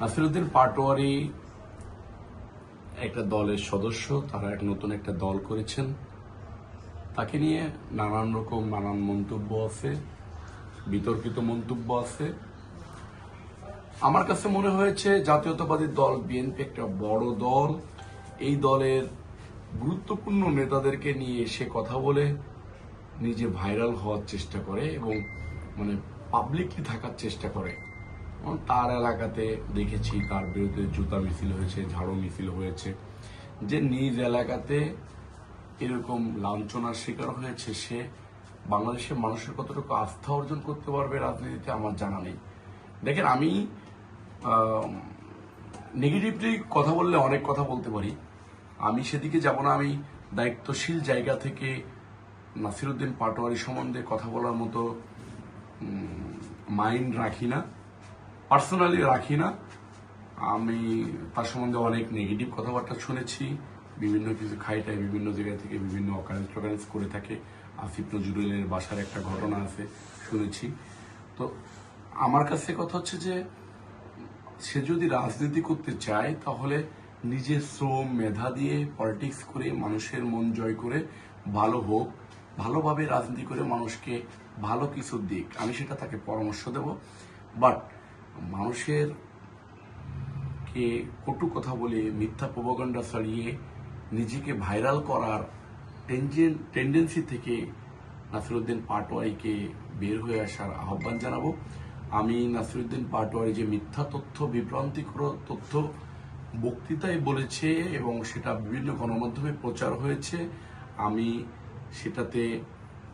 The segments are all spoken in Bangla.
নাসিরুদ্দিন পাটোয়ারি একটা দলের সদস্য, তারা এক নতুন একটা দল করেছেন। তাকে নিয়ে নানান রকম নানান মন্তব্য আছে, বিতর্কিত মন্তব্য আছে। আমার কাছে মনে হয়েছে জাতীয়তাবাদী দল, বিএনপি একটা বড় দল। এই দলের গুরুত্বপূর্ণ নেতাদেরকে নিয়ে এসে কথা বলে নিজে ভাইরাল হওয়ার চেষ্টা করে এবং মানে পাবলিকলি থাকার চেষ্টা করে। তার এলাকাতে দেখেছি তার বিরুদ্ধে জুতা মিছিল হয়েছে, ঝাড়ু মিছিল হয়েছে। যে নিজ এলাকাতে এরকম লাঞ্ছনার শিকার হয়েছে সে বাংলাদেশের মানুষের কতটুকু আস্থা অর্জন করতে পারবে রাজনীতিতে আমার জানা নেই। দেখেন, আমি নেগেটিভলি কথা বললে অনেক কথা বলতে পারি। আমি সেদিকে যাব না, আমি দায়িত্বশীল জায়গা থেকে নাসিরুদ্দিন পাটোয়ারি সম্বন্ধে কথা বলার মতো মাইন্ড রাখি না। পার্সোনালি রাখি না। আমি তার সম্বন্ধে অনেক নেগেটিভ কথাবার্তা শুনেছি। বিভিন্ন কিছু খাইটায় বিভিন্ন জায়গা থেকে বিভিন্ন অকারেন্স টকারেন্স করে থাকে। আসিফ নজরুলের বাসার একটা ঘটনা আছে, শুনেছি। তো আমার কাছে কথা হচ্ছে যে, সে যদি রাজনীতি করতে চায়, তাহলে নিজের শ্রম, মেধা দিয়ে পলিটিক্স করে, মানুষের মন জয় করে, ভালো হোক, ভালোভাবে রাজনীতি করে মানুষকে ভালো কিছু দিক। আমি সেটা তাকে পরামর্শ দেব। বাট মানুষের কে কটু কথা বলে মিথ্যা প্রবগণ্ডা ছড়িয়ে নিজেকে ভাইরাল করার টেন্ডেন্সি থেকে নাসিরুদ্দিন পাটোয়ারিকে বের হয়ে আসার আহ্বান জানাব। আমি নাসিরুদ্দিন পাটোয়ারি যে মিথ্যা তথ্য, বিভ্রান্তিকর তথ্য বক্তৃতায় বলেছে এবং সেটা বিভিন্ন গণমাধ্যমে প্রচার হয়েছে, আমি সেটাতে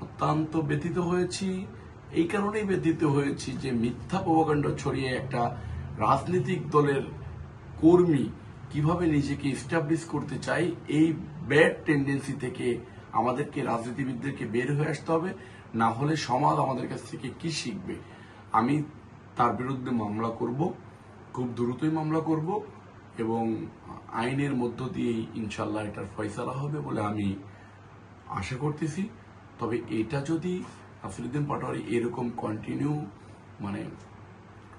অত্যন্ত ব্যথিত হয়েছি। এই কারণেই ব্যথিত হয়েছি যে মিথ্যা প্রভাকাণ্ড ছড়িয়ে একটা রাজনৈতিক দলের কর্মী কীভাবে নিজেকে এস্টাবলিশ করতে চাই এই ব্যাড টেন্ডেন্সি থেকে আমাদেরকে, রাজনীতিবিদদেরকে বের হয়ে আসতে হবে। না হলে সমাজ আমাদের কাছ থেকে কি শিখবে? আমি তার বিরুদ্ধে মামলা করব, খুব দ্রুতই মামলা করব এবং আইনের মধ্য দিয়েই ইনশাল্লাহ এটার ফয়সালা হবে বলে আমি আশা করতেছি। তবে এটা যদি নাসিরুদ্দিন পাটোয়ারি এরকম কন্টিনিউ মানে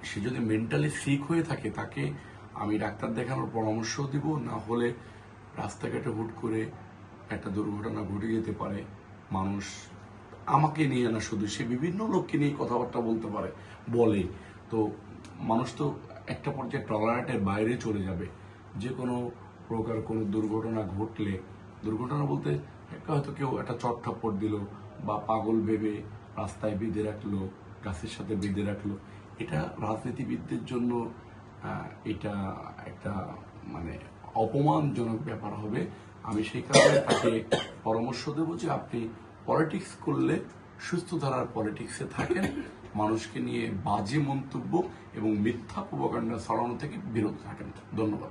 সে যদি মেন্টালি সিক হয়ে থাকে, তাকে আমি ডাক্তার দেখানোর পরামর্শ দিব, না হলে রাস্তাঘাটে হুট করে একটা দুর্ঘটনা ঘটে যেতে পারে, মানুষ আমাকে নিয়ে না শুধু, সে বিভিন্ন লোককে নিয়ে কথাবার্তা বলতে পারে, বলে। তো মানুষ তো একটা পর্যায়ে টলারেটের বাইরে চলে যাবে। যে কোনো প্রকার কোনো দুর্ঘটনা ঘটলে, দুর্ঘটনা বলতে হয়তো কেউ একটা চট থাপ্পড় দিল বা পাগল ভেবে রাস্তায় বেঁধে রাখল, গাছের সাথে বেঁধে রাখল। এটা রাজনীতিবিদদের জন্য এটা একটা মানে অপমানজনক ব্যাপার হবে। আমি সেই কারণে তাকে পরামর্শ দেব যে আপনি পলিটিক্স করলে সুস্থ ধারার পলিটিক্সে থাকেন, মানুষকে নিয়ে বাজে মন্তব্য এবং মিথ্যা প্রবাকাণ্ডা ছড়ানো থেকে বিরত থাকেন। ধন্যবাদ।